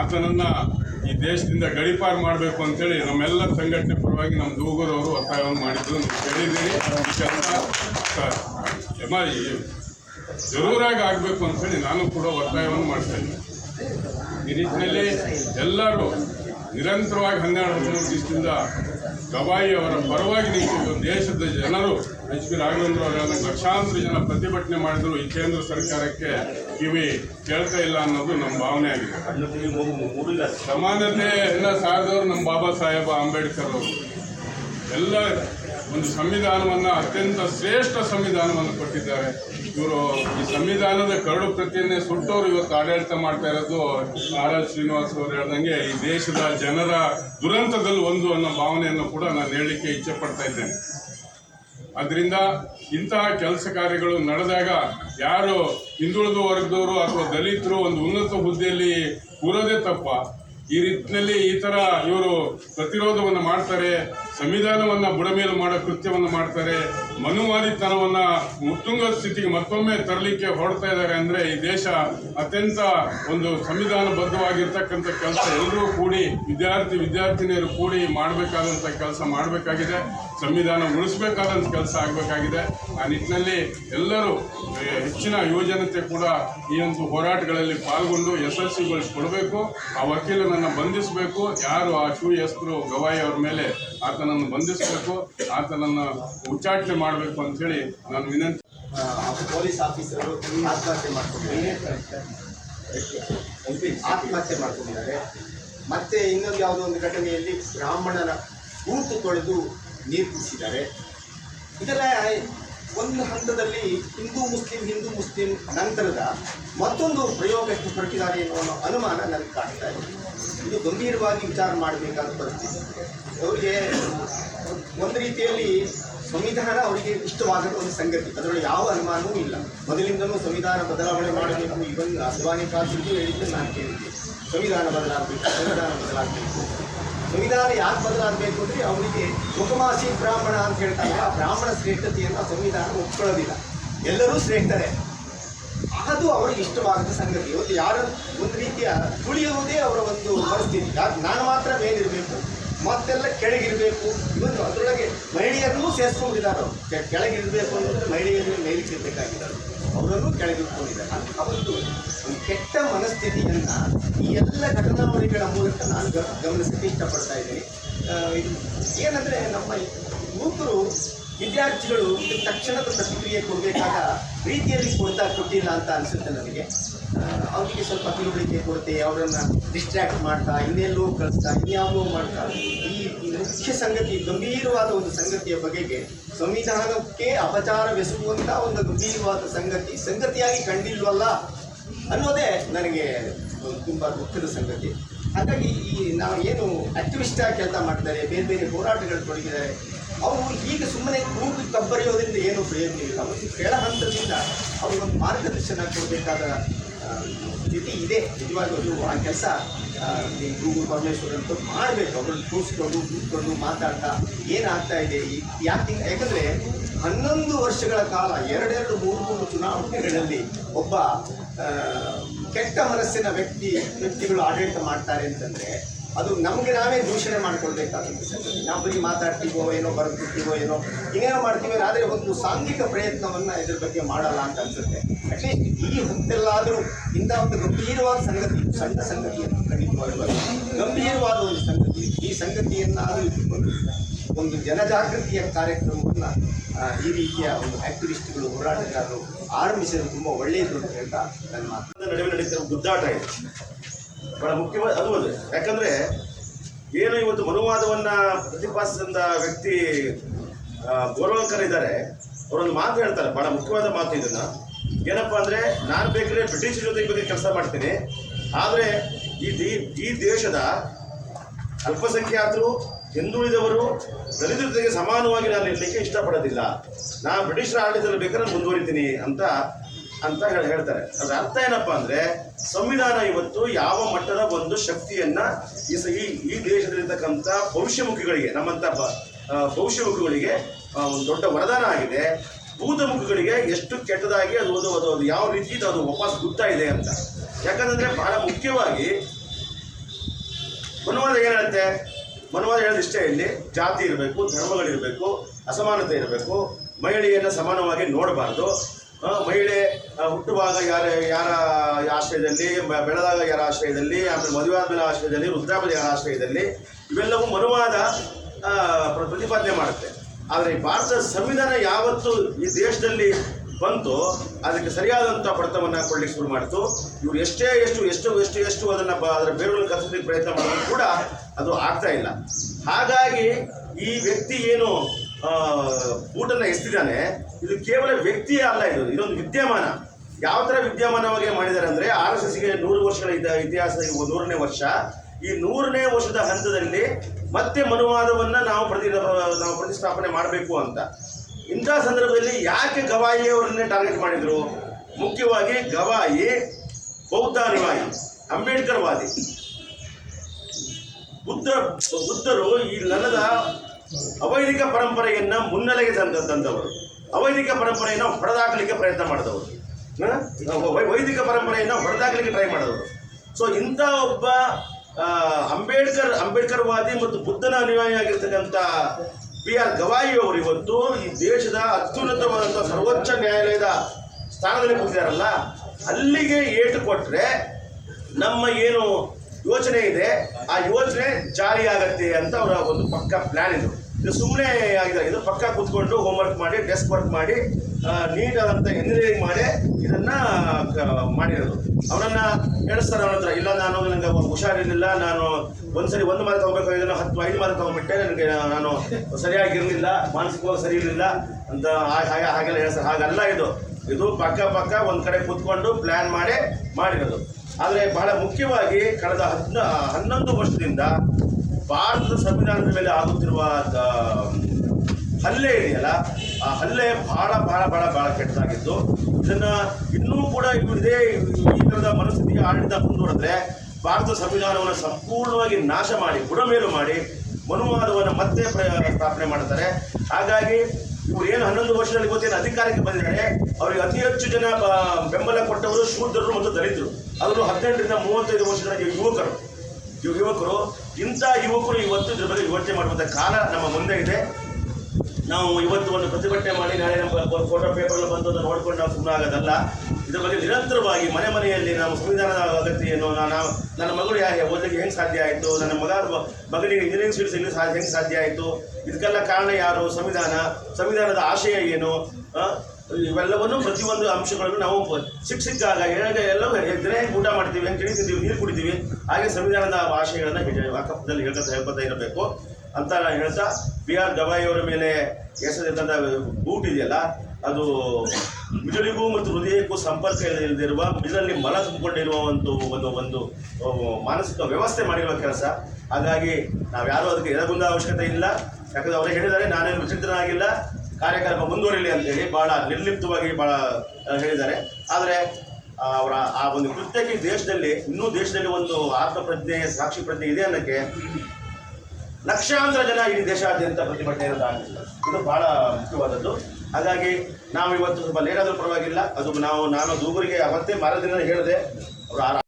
ಆತನನ್ನು ಈ ದೇಶದಿಂದ ಗಡಿಪಾರು ಮಾಡಬೇಕು ಅಂತೇಳಿ ನಮ್ಮೆಲ್ಲ ಸಂಘಟನೆ ಪರವಾಗಿ ನಮ್ಮ ದೂಗರವರು ಒತ್ತಾಯವನ್ನು ಮಾಡಿದ್ದು ನೀವು ಕೇಳಿದ್ದೀರಿ ಎಮ ಜರೂರಾಗಿ ಆಗಬೇಕು ಅಂತೇಳಿ ನಾನು ಕೂಡ ಒತ್ತಾಯವನ್ನು ಮಾಡ್ತೇನೆ ಈ ನಿಟ್ಟಿನಲ್ಲಿ ಎಲ್ಲರೂ ನಿರಂತರವಾಗಿ ಹನ್ನೆರಡು ಹದಿಮೂರು ದಿವಸದಿಂದ ಗವಾಯಿ ಅವರ ಪರವಾಗಿ ನಿಂತಿದ್ದು ದೇಶದ ಜನರು, ಎಚ್ ಪಿ ರಾಘವೇಂದ್ರ ಅವರನ್ನು ಲಕ್ಷಾಂತರ ಜನ ಪ್ರತಿಭಟನೆ ಮಾಡಿದ್ರು. ಈ ಕೇಂದ್ರ ಸರ್ಕಾರಕ್ಕೆ ಕಿವಿ ಕೇಳ್ತಾ ಇಲ್ಲ ಅನ್ನೋದು ನಮ್ಮ ಭಾವನೆ ಆಗಿದೆ. ಸಮಾನತೆಯನ್ನ ಸಾರಿದವರು ನಮ್ಮ ಬಾಬಾ ಸಾಹೇಬ ಅಂಬೇಡ್ಕರ್ ಅವರು. ಎಲ್ಲ ಒಂದು ಸಂವಿಧಾನವನ್ನ ಅತ್ಯಂತ ಶ್ರೇಷ್ಠ ಸಂವಿಧಾನವನ್ನು ಕೊಟ್ಟಿದ್ದಾರೆ. ಇವರು ಈ ಸಂವಿಧಾನದ ಕರಡು ಪ್ರತಿಯನ್ನೇ ಸುಟ್ಟವರು ಇವತ್ತು ಆಡಳಿತ ಮಾಡ್ತಾ ಇರೋದು ಆರ್ ಎಲ್ ಶ್ರೀನಿವಾಸ್ ಅವರು ಹೇಳ್ದಂಗೆ ಈ ದೇಶದ ಜನರ ದುರಂತದಲ್ಲಿ ಒಂದು ಅನ್ನೋ ಭಾವನೆಯನ್ನು ಕೂಡ ನಾನು ಹೇಳಲಿಕ್ಕೆ ಇಚ್ಛೆ ಪಡ್ತಾ ಇದ್ದೇನೆ. ಅದರಿಂದ ಇಂತಹ ಕೆಲಸ ಕಾರ್ಯಗಳು ನಡೆದಾಗ ಯಾರು ಹಿಂದುಳಿದ ವರ್ಗದವರು ಅಥವಾ ದಲಿತರು ಒಂದು ಉನ್ನತ ಹುದ್ದೆಯಲ್ಲಿ ಕೂರೋದೇ ತಪ್ಪ. ಈ ರೀತಿಯಲ್ಲಿ ಈ ತರ ಇವರು ಪ್ರತಿರೋಧವನ್ನು ಮಾಡ್ತಾರೆ. ಸಂವಿಧಾನವನ್ನ ಬುಡಮೇಲು ಮಾಡೋ ಕೃತ್ಯವನ್ನು ಮಾಡ್ತಾರೆ, ಮನುವಾದಿತನವನ್ನ ಉತ್ತುಂಗ ಸ್ಥಿತಿಗೆ ಮತ್ತೊಮ್ಮೆ ತರಲಿಕ್ಕೆ ಹೊರಡ್ತಾ ಇದ್ದಾರೆ ಅಂದ್ರೆ ಈ ದೇಶ ಅತ್ಯಂತ ಒಂದು ಸಂವಿಧಾನಬದ್ಧವಾಗಿರ್ತಕ್ಕಂಥ ಕೆಲಸ ಎಲ್ಲರೂ ಕೂಡಿ, ವಿದ್ಯಾರ್ಥಿ ವಿದ್ಯಾರ್ಥಿನಿಯರು ಕೂಡಿ ಮಾಡಬೇಕಾದಂಥ ಕೆಲಸ ಮಾಡಬೇಕಾಗಿದೆ. ಸಂವಿಧಾನ ಉಳಿಸ್ಬೇಕಾದಂಥ ಕೆಲಸ ಆಗಬೇಕಾಗಿದೆ. ಆ ನಿಟ್ಟಿನಲ್ಲಿ ಎಲ್ಲರೂ ಹೆಚ್ಚಿನ ಯುವಜನತೆ ಕೂಡ ಈ ಒಂದು ಹೋರಾಟಗಳಲ್ಲಿ ಪಾಲ್ಗೊಂಡು ಯಶಸ್ವಿಗೊಳಿಸಿಕೊಡಬೇಕು ಆ ವಕೀಲನನ್ನು ಬಂಧಿಸಬೇಕು. ಯಾರು ಆ ಶೂ ಹೆಸರು ಗವಾಯಿ ಅವ್ರ ಮೇಲೆ ಆತನನ್ನು ಬಂಧಿಸಬೇಕು, ಆತನನ್ನು ಉಚ್ಚಾಟನೆ ಮಾಡಬೇಕು ಅಂತೇಳಿ ನಾನು ವಿನಂತಿ ಪೊಲೀಸ್ ಆಫೀಸರು ಆತ್ಮಹತ್ಯೆ ಮಾಡ್ಕೊಂಡಿದ್ದಾರೆ. ಆತ್ಮಹತ್ಯೆ ಮಾಡ್ಕೊಂಡಿದ್ದಾರೆ. ಮತ್ತೆ ಇನ್ನೊಂದು ಯಾವುದೋ ಒಂದು ಘಟನೆಯಲ್ಲಿ ಬ್ರಾಹ್ಮಣನ ಕೂತು ತೊಳೆದು ನೀರು ಕುಡಿಸಿದ್ದಾರೆ. ಇದೆಲ್ಲ ಒಂದು ಹಂತದಲ್ಲಿ ಹಿಂದೂ ಮುಸ್ಲಿಂ ಹಿಂದೂ ಮುಸ್ಲಿಂ ನಂತರದ ಮತ್ತೊಂದು ಪ್ರಯೋಗಕ್ಕೆ ಹೊರಟಿದ್ದಾರೆ ಎನ್ನುವ ಅನುಮಾನ ನನಗೆ ಕಾಣ್ತಾ ಇದೆ. ಇದು ಗಂಭೀರವಾಗಿ ವಿಚಾರ ಮಾಡಬೇಕಾದ ಪರಿಸ್ಥಿತಿ. ಅವರಿಗೆ ಒಂದು ರೀತಿಯಲ್ಲಿ ಸಂವಿಧಾನ ಅವರಿಗೆ ಇಷ್ಟವಾಗದ ಒಂದು ಸಂಗತಿ. ಅದರಲ್ಲಿ ಯಾವ ಅನುಮಾನವೂ ಇಲ್ಲ. ಮೊದಲಿಂದಲೂ ಸಂವಿಧಾನ ಬದಲಾವಣೆ ಮಾಡಬೇಕು. ಇವನ್ ಅದ್ವಾನಿ ಕಾಲದಿಂದ ಹೇಳಿದ್ದು ನಾನು ಕೇಳಿದ್ದೆ. ಸಂವಿಧಾನ ಬದಲಾಗಬೇಕು ಸಂವಿಧಾನ ಬದಲಾಗಬೇಕು. ಸಂವಿಧಾನ ಯಾಕೆ ಬದಲಾಗಬೇಕು ಅಂದರೆ ಅವರಿಗೆ ಮುಖಮಾಸಿ ಬ್ರಾಹ್ಮಣ ಅಂತ ಹೇಳ್ತಾರೆ. ಆ ಬ್ರಾಹ್ಮಣ ಶ್ರೇಷ್ಠತೆಯನ್ನು ಸಂವಿಧಾನ ಒಪ್ಕೊಳ್ಳೋದಿಲ್ಲ. ಎಲ್ಲರೂ ಶ್ರೇಷ್ಠರೇ. ಅದು ಅವರಿಗೆ ಇಷ್ಟವಾಗದ ಸಂಗತಿ. ಇವತ್ತು ಯಾರು ಒಂದು ರೀತಿಯ ತುಳಿಯುವುದೇ ಅವರ ಒಂದು ಪರಿಸ್ಥಿತಿ. ನಾನು ಮಾತ್ರ ಮೇಲಿರಬೇಕು. ಮತ್ತೆಲ್ಲ ಕೆಳಗಿರಬೇಕು. ಇವತ್ತು ಅದರೊಳಗೆ ಮಹಿಳೆಯರನ್ನು ಸೇರಿಸ್ಕೊಂಡಿದ್ದಾರೆ ಅವರು ಕೆಳಗಿರಬೇಕು ಮಹಿಳೆಯರನ್ನು ಮಹಿಳೆಯರು ಮೇಲಿರಬೇಕಾಗಿದ್ದಾರೆ ಅವರನ್ನು ಕೆಳಗಿಟ್ಕೊಂಡಿದ್ದಾರೆ. ಅವತ್ತು ಒಂದು ಕೆಟ್ಟ ಮನಸ್ಥಿತಿಯನ್ನ ಈ ಎಲ್ಲ ಘಟನಾವಳಿಗಳ ಮೂಲಕ ನಾನು ಗಮನಿಸಕ್ಕೆ ಇಷ್ಟಪಡ್ತಾ ಇದ್ದೀನಿ. ಇದು ಏನಂದ್ರೆ ನಮ್ಮ ಯುವಕರು ವಿದ್ಯಾರ್ಥಿಗಳು ತಕ್ಷಣದ ಪ್ರತಿಕ್ರಿಯೆ ಕೊಡಬೇಕಾದ ರೀತಿಯಲ್ಲಿ ಕೊಡ್ತಾ ಕೊಟ್ಟಿಲ್ಲ ಅಂತ ಅನಿಸುತ್ತೆ ನನಗೆ. ಅವರಿಗೆ ಸ್ವಲ್ಪ ತಿಳುವಳಿಕೆ ಕೊಡುತ್ತೆ ಅವರನ್ನ ಡಿಸ್ಟ್ರಾಕ್ಟ್ ಮಾಡ್ತಾ, ಇನ್ನೆಲ್ಲೋ ಕಳಿಸ್ತಾ ಇನ್ಯಾವೋ ಮಾಡ್ತಾ. ಈ ಮುಖ್ಯ ಸಂಗತಿ, ಗಂಭೀರವಾದ ಒಂದು ಸಂಗತಿಯ ಬಗೆಗೆ ಸಂವಿಧಾನಕ್ಕೆ ಅಪಚಾರವೆಸಗುವಂಥ ಒಂದು ಗಂಭೀರವಾದ ಸಂಗತಿ, ಸಂಗತಿಯಾಗಿ ಕಂಡಿಲ್ವಲ್ಲ ಅನ್ನೋದೇ ನನಗೆ ತುಂಬ ದುಃಖದ ಸಂಗತಿ. ಹಾಗಾಗಿ ಈ ನಾವು ಏನು ಆಕ್ಟಿವಿಸ್ಟ್ ಆಗಿ ಕೆಲಸ ಮಾಡ್ತಾರೆ, ಬೇರೆ ಬೇರೆ ಹೋರಾಟಗಳು ತೊಡಗಿದ್ದಾರೆ, ಅವರು ಈಗ ಸುಮ್ಮನೆ ಕೂಗು ಕಬ್ಬರಿಯೋದ್ರಿಂದ ಏನು ಪ್ರಯೋಜನ ಇಲ್ಲ. ಒಂದು ಕೆಳ ಹಂತದಿಂದ ಅವ್ರಿಗೊಂದು ಮಾರ್ಗದರ್ಶನ ಕೊಡಬೇಕಾದ ಸ್ಥಿತಿ ಇದೆ ನಿಜವಾಗ್ಲೂ ಆ ಕೆಲಸ ಗೂಗಲ್ ಪರಮೇಶ್ವರ್ ಅಂತ ಮಾಡಬೇಕು. ಅವ್ರನ್ನ ಕೂರಿಸ್ಕೊಂಡು ಕೂತ್ಕೊಂಡು ಮಾತಾಡ್ತಾ ಏನಾಗ್ತಾ ಇದೆ? ಈ- ಯಾಕೆ ಯಾಕಂದರೆ ಹನ್ನೊಂದು ವರ್ಷಗಳ ಕಾಲ, ಎರಡೆರಡು ಮೂರು ಮೂರು ಚುನಾವಣೆಗಳಲ್ಲಿ ಒಬ್ಬ ಕೆಟ್ಟ ಮನಸ್ಸಿನ ವ್ಯಕ್ತಿ, ವ್ಯಕ್ತಿಗಳು ಆಡಳಿತ ಮಾಡ್ತಾರೆ ಅಂತಂದ್ರೆ ಅದು ನಮಗೆ ನಾವೇ ದೂಷಣೆ ಮಾಡ್ಕೊಳ್ಬೇಕಾಗುತ್ತೆ. ನಾವು ಬರೀ ಮಾತಾಡ್ತೀವೋ ಏನೋ ಬರ್ತಿರ್ತೀವೋ ಏನೋ ಇನ್ನೇನೋ ಮಾಡ್ತೀವಿ ಆದರೆ ಒಂದು ಸಾಂಘಿಕ ಪ್ರಯತ್ನವನ್ನು ಇದ್ರ ಬಗ್ಗೆ ಮಾಡಲ್ಲ ಅಂತ ಅನ್ಸುತ್ತೆ. ಅಟ್ಲೀಸ್ಟ್ ಈ ಹೊತ್ತೆಲ್ಲಾದರೂ ಇಂಥ ಒಂದು ಗಂಭೀರವಾದ ಸಂಗತಿ, ಸಣ್ಣ ಸಂಗತಿಯನ್ನು ಖಂಡಿತವಾಗಲ್ಲ ಗಂಭೀರವಾದ ಒಂದು ಸಂಗತಿ, ಈ ಸಂಗತಿಯನ್ನಾದರೂ ಇಟ್ಟುಕೊಂಡು ಒಂದು ಜನಜಾಗೃತಿಯ ಕಾರ್ಯಕ್ರಮವನ್ನು ಈ ರೀತಿಯ ಒಂದು ಆಕ್ಟಿವಿಸ್ಟ್ಗಳು, ಹೋರಾಟಗಾರರು ಆರಂಭಿಸಲು ತುಂಬ ಒಳ್ಳೆಯದು ಅಂತ ಹೇಳ್ತಾ ನನ್ನ ನಡುವೆ ನಡೀತಿರೋ ಗುದ್ದಾಟ ಇದೆ ಬಹಳ ಮುಖ್ಯವಾದ ಅದು ಒಂದು ಯಾಕಂದ್ರೆ ಏನು ಇವತ್ತು ಮನುವಾದವನ್ನ ಪ್ರತಿಪಾದಿಸಿದ ವ್ಯಕ್ತಿ ಗೋರ್ವಂಕರ್ ಇದ್ದಾರೆ. ಅವರೊಂದು ಮಾತು ಹೇಳ್ತಾರೆ, ಬಹಳ ಮುಖ್ಯವಾದ ಮಾತು ಇದನ್ನ. ಏನಪ್ಪಾ ಅಂದ್ರೆ, ನಾನು ಬೇಕಾದ್ರೆ ಬ್ರಿಟಿಷ್ ಜೊತೆ ಬಗ್ಗೆ ಕೆಲಸ ಮಾಡ್ತೀನಿ. ಆದರೆ ಈ ಈ ದೇಶದ ಅಲ್ಪಸಂಖ್ಯಾತರು, ಹಿಂದುಳಿದವರು ದಲಿತರ ಜೊತೆಗೆ ಸಮಾನವಾಗಿ ನಾನು ಇರಲಿಕ್ಕೆ ಇಷ್ಟಪಡೋದಿಲ್ಲ. ನಾನು ಬ್ರಿಟಿಷರ ಆಡಳಿತದಲ್ಲಿ ಬೇಕಾದ್ರೆ ಮುಂದುವರಿತೀನಿ ಅಂತ ಅಂತ ಹೇಳಿ ಹೇಳ್ತಾರೆ. ಅದ್ರ ಅರ್ಥ ಏನಪ್ಪಾ ಅಂದ್ರೆ, ಸಂವಿಧಾನ ಇವತ್ತು ಯಾವ ಮಟ್ಟದ ಒಂದು ಶಕ್ತಿಯನ್ನ ಈ ಈ ದೇಶದಲ್ಲಿರ್ತಕ್ಕಂಥ ಭವಿಷ್ಯಮುಖಿಗಳಿಗೆ ನಮ್ಮಂತ ಭವಿಷ್ಯಮುಖಿಗಳಿಗೆ ಒಂದು ದೊಡ್ಡ ವರದಾನ ಆಗಿದೆ. ಭೂತಮುಖಿಗಳಿಗೆ ಎಷ್ಟು ಕೆಟ್ಟದಾಗಿ ಅದು ಅದು ಅದು ಅದು ಯಾವ ರೀತಿ ಅದು ವಾಪಸ್ ಗುತ್ತಾ ಇದೆ ಅಂತ. ಯಾಕಂತಂದ್ರೆ ಬಹಳ ಮುಖ್ಯವಾಗಿ ಮನುವಾದ ಏನಂತೆ ಮನುವಾದ ಹೇಳೋದು ಇಷ್ಟೇ ಇಲ್ಲಿ. ಜಾತಿ ಇರಬೇಕು, ಧರ್ಮಗಳಿರಬೇಕು, ಅಸಮಾನತೆ ಇರಬೇಕು, ಮಹಿಳೆಯನ್ನು ಸಮಾನವಾಗಿ ನೋಡಬಾರ್ದು. ಮಹಿಳೆ ಹುಟ್ಟುವಾಗ ಯಾರ ಯಾರ ಆಶ್ರಯದಲ್ಲಿ ಬೆಳೆದಾಗ ಯಾರ ಆಶ್ರಯದಲ್ಲಿ, ಆಮೇಲೆ ಮದುವೆ ಆದ್ಮೇಲೆ ಆಶ್ರಯದಲ್ಲಿ ವೃದ್ಧಾಪದ ಯಾರ ಆಶ್ರಯದಲ್ಲಿ, ಇವೆಲ್ಲವೂ ಮನುವಾದ ಪ್ರತಿಪಾದನೆ ಮಾಡುತ್ತೆ. ಆದರೆ ಈ ಭಾರತದ ಸಂವಿಧಾನ ಯಾವತ್ತು ಈ ದೇಶದಲ್ಲಿ ಬಂತು, ಅದಕ್ಕೆ ಸರಿಯಾದಂಥ ಬಡತವನ್ನ ಕೊಡ್ಲಿಕ್ಕೆ ಶುರು ಮಾಡಿತು. ಇವರು ಎಷ್ಟೇ, ಎಷ್ಟು ಎಷ್ಟು ಎಷ್ಟು ಎಷ್ಟು ಅದನ್ನ ಅದರ ಬೇರುಗಳನ್ನು ಕಲಿಸಲಿಕ್ಕೆ ಪ್ರಯತ್ನ ಮಾಡಿದ್ರು ಕೂಡ ಅದು ಆಗ್ತಾ ಇಲ್ಲ. ಹಾಗಾಗಿ ಈ ವ್ಯಕ್ತಿ ಏನು ಊಟನ ಎಸ್ತಿದ್ದಾನೆ ಇದು ಕೇವಲ ವ್ಯಕ್ತಿಯೇ ಅಲ್ಲ ಇದು. ಇದೊಂದು ವಿದ್ಯಮಾನ. ಯಾವ ಥರ ವಿದ್ಯಮಾನವಾಗಿ ಮಾಡಿದ್ದಾರೆ ಅಂದರೆ ಆರ್ ಎಸ್ ಎಸ್ಗೆ ನೂರು ವರ್ಷಗಳ ಇತ- ಇತಿಹಾಸ ನೂರನೇ ವರ್ಷ. ಈ ನೂರನೇ ವರ್ಷದ ಹಂತದಲ್ಲಿ ಮತ್ತೆ ಮನುವಾದವನ್ನ ನಾವು ಪ್ರತಿ, ನಾವು ಪ್ರತಿಷ್ಠಾಪನೆ ಮಾಡಬೇಕು ಅಂತ. ಇಂಥ ಸಂದರ್ಭದಲ್ಲಿ ಯಾಕೆ ಗವಾಯಿ ಅವರನ್ನೇ ಟಾರ್ಗೆಟ್ ಮಾಡಿದ್ರು? ಮುಖ್ಯವಾಗಿ ಗವಾಯಿ ಬೌದ್ಧ ಅನುವಾಯಿ ಅಂಬೇಡ್ಕರ್ ವಾದಿ ಬುದ್ಧ, ಬುದ್ಧರು ಈ ನನ್ನದ ಅವೈದಿಕ ಪರಂಪರೆಯನ್ನ ಮುನ್ನೆಲೆಗೆ ತಂದ, ತಂದವರು. ಅವೈದಿಕ ಪರಂಪರೆಯನ್ನು ಹೊಡೆದಾಕಲಿಕ್ಕೆ ಪ್ರಯತ್ನ ಮಾಡಿದವರು. ವೈದಿಕ ಪರಂಪರೆಯನ್ನು ಹೊಡೆದಾಕಲಿಕ್ಕೆ ಟ್ರೈ ಮಾಡಿದವರು. ಸೊ ಇಂಥ ಒಬ್ಬ ಅಂಬೇಡ್ಕರ್ ಅಂಬೇಡ್ಕರ್ ವಾದಿ ಮತ್ತು ಬುದ್ಧನ ಅನುಯಾಯಿ ಆಗಿರ್ತಕ್ಕಂಥ ಬಿ ಆರ್ ಗವಾಯಿ ಅವರು ಇವತ್ತು ಈ ದೇಶದ ಅತ್ಯುನ್ನತವಾದಂಥ ಸರ್ವೋಚ್ಚ ನ್ಯಾಯಾಲಯದ ಸ್ಥಾನದಲ್ಲಿ ಕೂತಿದಾರಲ್ಲ, ಅಲ್ಲಿಗೆ ಏಟು ಕೊಟ್ಟರೆ ನಮ್ಮ ಏನು ಯೋಚನೆ ಇದೆ, ಆ ಯೋಚನೆ ಜಾರಿ ಆಗತ್ತೆ ಅಂತ ಅವರ ಒಂದು ಪಕ್ಕ ಪ್ಲ್ಯಾನ್ ಇದು. ಇದು ಸುಮ್ಮನೆ ಆಗಿದೆ. ಇದು ಪಕ್ಕ ಕೂತ್ಕೊಂಡು ಹೋಮ್ವರ್ಕ್ ಮಾಡಿ ಡೆಸ್ಕ್ ವರ್ಕ್ ಮಾಡಿ ನೀಟ್ ಆದಂಥ ಇಂಜಿನಿಯರಿಂಗ್ ಮಾಡಿ ಇದನ್ನ ಮಾಡಿರೋದು. ಅವನನ್ನ ಹೇಳಿಸ್ತಾರೆ ಅವನ ಹತ್ರ, ಇಲ್ಲ ನಾನು ನನಗೆ ಹುಷಾರಿರ್ಲಿಲ್ಲ, ನಾನು ಒಂದ್ಸರಿ ಒಂದು ಮಾತು ತಗೋಬೇಕಾಗಿಲ್ಲ ಹತ್ತು, ಐದು ಮಾತು ತಗೊಂಡ್ಬಿಟ್ಟೆ, ನನಗೆ ನಾನು ಸರಿಯಾಗಿರ್ಲಿಲ್ಲ ಮಾನಸಿಕವಾಗಿ ಸರಿ ಇರಲಿಲ್ಲ ಅಂತ ಹಾಗೆ ಹಾಗೆಲ್ಲ ಹೇಳ್ತಾರೆ ಹಾಗಲ್ಲ ಇದು. ಇದು ಪಕ್ಕ ಪಕ್ಕ ಒಂದು ಕಡೆ ಕೂತ್ಕೊಂಡು ಪ್ಲಾನ್ ಮಾಡಿ ಮಾಡಿರೋದು. ಆದರೆ ಬಹಳ ಮುಖ್ಯವಾಗಿ ಕಳೆದ ಹದ್ನ, ಹನ್ನೊಂದು ವರ್ಷದಿಂದ ಭಾರತದ ಸಂವಿಧಾನದ ಮೇಲೆ ಆಗುತ್ತಿರುವ ಹಲ್ಲೆ ಇದೆಯಲ್ಲ, ಆ ಹಲ್ಲೆ ಬಹಳ ಬಹಳ ಬಹಳ ಬಹಳ ಕೆಟ್ಟದಾಗಿತ್ತು. ಇದನ್ನ ಇನ್ನೂ ಕೂಡ ಇದೇ ಈ ಥರದ ಮನಸ್ಥಿತಿಗೆ ಆಡಳಿತ ಮುಂದುವರೆದ್ರೆ ಭಾರತ ಸಂವಿಧಾನವನ್ನು ಸಂಪೂರ್ಣವಾಗಿ ನಾಶ ಮಾಡಿ, ಬುಡಮೇಲು ಮಾಡಿ ಮನುವಾದವನ್ನು ಮತ್ತೆ ಸ್ಥಾಪನೆ ಮಾಡ್ತಾರೆ. ಹಾಗಾಗಿ ಇವರು ಏನು ಹನ್ನೊಂದು ವರ್ಷದಲ್ಲಿ ಗೊತ್ತೇನು ಅಧಿಕಾರಕ್ಕೆ ಬಂದಿದ್ದಾರೆ. ಅವರಿಗೆ ಅತಿ ಹೆಚ್ಚು ಜನ ಬೆಂಬಲ ಕೊಟ್ಟವರು ಶೂದ್ರರು ಮತ್ತು ದಲಿತರು. ಅದರಲ್ಲೂ ಹದಿನೆಂಟರಿಂದ ಮೂವತ್ತೈದು ವರ್ಷದ ಯುವಕರು. ಯುವ- ಯುವಕರು ಇಂಥ ಯುವಕರು ಇವತ್ತು ಇದ್ರ ಬಗ್ಗೆ ಯೋಚನೆ ಮಾಡುವಂಥ ಕಾಲ ನಮ್ಮ ಮುಂದೆ ಇದೆ. ನಾವು ಇವತ್ತು ಒಂದು ಪ್ರತಿಭಟನೆ ಮಾಡಿ ನಾಳೆ ನಮ್ಮ ಫೋಟೋ ಪೇಪರ್ ಬಂದು ನೋಡ್ಕೊಂಡು ನಾವು ಸುಮ್ಮನೆ ಆಗೋದಲ್ಲ. ಇದ್ರ ಬಗ್ಗೆ ನಿರಂತರವಾಗಿ ಮನೆ ಮನೆಯಲ್ಲಿ ನಾವು ಸಂವಿಧಾನದ ಅಗತ್ಯ ಏನು ನಾನು ನನ್ನ ಮಗಳು ಯಾ ಓದಲಿಕ್ಕೆ ಹೆಂಗೆ ಸಾಧ್ಯ ಆಯಿತು, ನನ್ನ ಮಗ ಮಗನಿಗೆ ಇಂಜಿನಿಯರಿಂಗ್ ಸೀಟ್ ಸಿಗಲಿ ಹೆಂಗೆ ಸಾಧ್ಯ ಆಯಿತು, ಇದಕ್ಕೆಲ್ಲ ಕಾರಣ ಯಾರು? ಸಂವಿಧಾನ. ಸಂವಿಧಾನದ ಆಶಯ ಏನು? ಇವೆಲ್ಲವನ್ನು ಪ್ರತಿಯೊಂದು ಅಂಶಗಳನ್ನು ನಾವು ಪ- ಸಿಕ್ಕ ಸಿಕ್ಕಾಗ ಹೇಳಾಗ ಎಲ್ಲ ದಿನ ಹೆಂಗೆ ಊಟ ಮಾಡ್ತೀವಿ ಅಂತ ತಿಳಿ ನೀರು ಕುಡಿತೀವಿ. ಹಾಗೆ ಸಂವಿಧಾನದ ಆಶಯಗಳನ್ನು ಅಕ್ಕಪಕ್ಕದಲ್ಲಿ ಹೇಳ್ತಾ ಹೇಳ್ಕೊತಾ ಇರಬೇಕು. ಅಂತ ಹೇಳ್ತಾ ಬಿ ಆರ್ ಗವಾಯಿ ಅವರ ಮೇಲೆ ಎಸೆದಂಥ ಬೂಟ್ ಇದೆಯಲ್ಲ, ಅದು ಮಿದುಳಿಗೂ ಮತ್ತು ಹೃದಯಕ್ಕೂ ಸಂಪರ್ಕ ಇಲ್ಲದಿರುವ ಮಿದುಳಲ್ಲಿ ಮಲ ತುಂಬಿಕೊಂಡಿರುವ ಒಂದು ಒಂದು ಒಂದು ಮಾನಸಿಕ ವ್ಯವಸ್ಥೆ ಮಾಡಿರುವ ಕೆಲಸ. ಹಾಗಾಗಿ ನಾವು ಯಾರು ಅದಕ್ಕೆ ಎಡಗುಂದ ಅವಶ್ಯಕತೆ ಇಲ್ಲ. ಯಾಕಂದ್ರೆ ಅವರೇ ಹೇಳಿದ್ದಾರೆ, ನಾನೇನು ವಿಚಿತ್ರನಾಗಿಲ್ಲ. ಕಾರ್ಯಕ್ರಮ ಮುಂದುವರಿಲಿ ಅಂತೇಳಿ ಬಹಳ ನಿರ್ಲಿಪ್ತವಾಗಿ ಭಾಳ ಹೇಳಿದ್ದಾರೆ. ಆದರೆ ಅವರ ಆ ಒಂದು ಕೃತ್ಯಕ್ಕೆ ದೇಶದಲ್ಲಿ, ಇನ್ನೂ ದೇಶದಲ್ಲಿ ಒಂದು ಆತ್ಮಪ್ರಜ್ಞೆ, ಸಾಕ್ಷಿ ಪ್ರಜ್ಞೆ ಇದೆ ಅನ್ನೋಕ್ಕೆ ಲಕ್ಷಾಂತರ ಜನ ಇಡೀ ದೇಶಾದ್ಯಂತ ಪ್ರತಿಭಟನೆಯನ್ನು ಆಗಿಲ್ಲ ಇದು ಬಹಳ ಮುಖ್ಯವಾದದ್ದು. ಹಾಗಾಗಿ ನಾವು ಇವತ್ತು ಸ್ವಲ್ಪ ಲೇಟ್ ಆದರೂ ಪರವಾಗಿಲ್ಲ. ಅದು ನಾವು, ನಾನು ದೂಗರಿಗೆ ಅವತ್ತೇ ಮಾರದಿನ ಹೇಳಿದೆ, ಅವರು